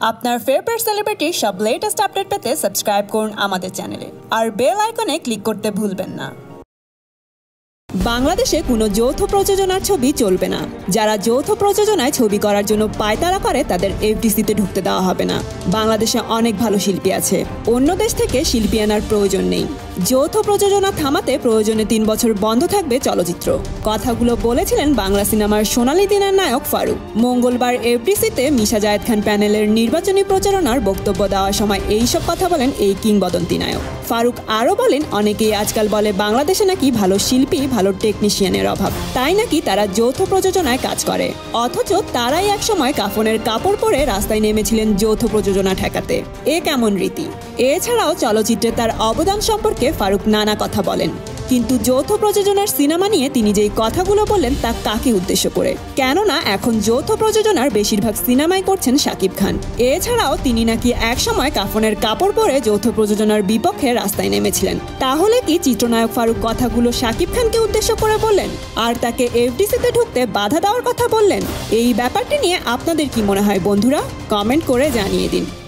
আপনার ফেভারিট সেলিব্রিটির সব latest update পেতে সাবস্ক্রাইব করুন আমাদের চ্যানেলে আর বেল আইকনে ক্লিক করতে ভুলবেন না। বাংলাদেশে কোনো যৌথ প্রযোজনার ছবি চলবে না। যারা যৌথ প্রযোজনায় ছবি করার জন্য পায়তারা করে, তাদের এফডিসিতে ঢুকতে দেওয়া হবে না। বাংলাদেশে অনেক ভালো শিল্পী আছে। অন্য দেশ থেকে শিল্পী আনার প্রয়োজন নেই। যৌথ প্রযোজনা থামাতে প্রয়োজনে তিন বছর বন্ধ থাকবে চলচ্চিত্র। কথাগুলো বলেছিলেন বাংলা সিনেমার সোনালী দিনের নায়ক ফারুক। মঙ্গলবার এফডিসিতে মিশা জায়েদ খান প্যানেলের নির্বাচনী প্রচারণার বক্তব্য দেওয়ার সময় এইসব কথা বলেন এই কিংবদন্তি নায়ক। ফারুক আরও বলেন, অনেকেই আজকাল বলে বাংলাদেশে নাকি ভালো শিল্পী, ভালো টেকনিশিয়ানের অভাব। তাই নাকি তারা যৌথ প্রযোজনায় কাজ করে। অথচ তারাই একসময় কাফনের কাপড় পরে রাস্তায় নেমেছিলেন যৌথ প্রযোজনা ঠেকাতে। এ কেমন রীতি? এছাড়াও চলচ্চিত্রে তার অবদান সম্পর্কে ফারুক নানা কথা বলেন। কিন্তু যৌথ প্রযোজনার সিনেমা নিয়ে তিনি যেই কথাগুলো বললেন তা কাকে উদ্দেশ্য করে? কেননা এখন যৌথ প্রযোজনার বেশিরভাগ সিনেমাই করছেন শাকিব খান। এছাড়াও তিনি নাকি একসময় কাফনের কাপড় পরে যৌথ প্রযোজনার বিপক্ষে রাস্তায় নেমেছিলেন। তাহলে কি চিত্রনায়ক ফারুক কথাগুলো শাকিব খানকে উদ্দেশ্য করে বললেন? আর তাকে এফডিসিতে ঢুকতে বাধা দেওয়ার কথা বললেন? এই ব্যাপারটি নিয়ে আপনাদের কি মনে হয় বন্ধুরা? কমেন্ট করে জানিয়ে দিন।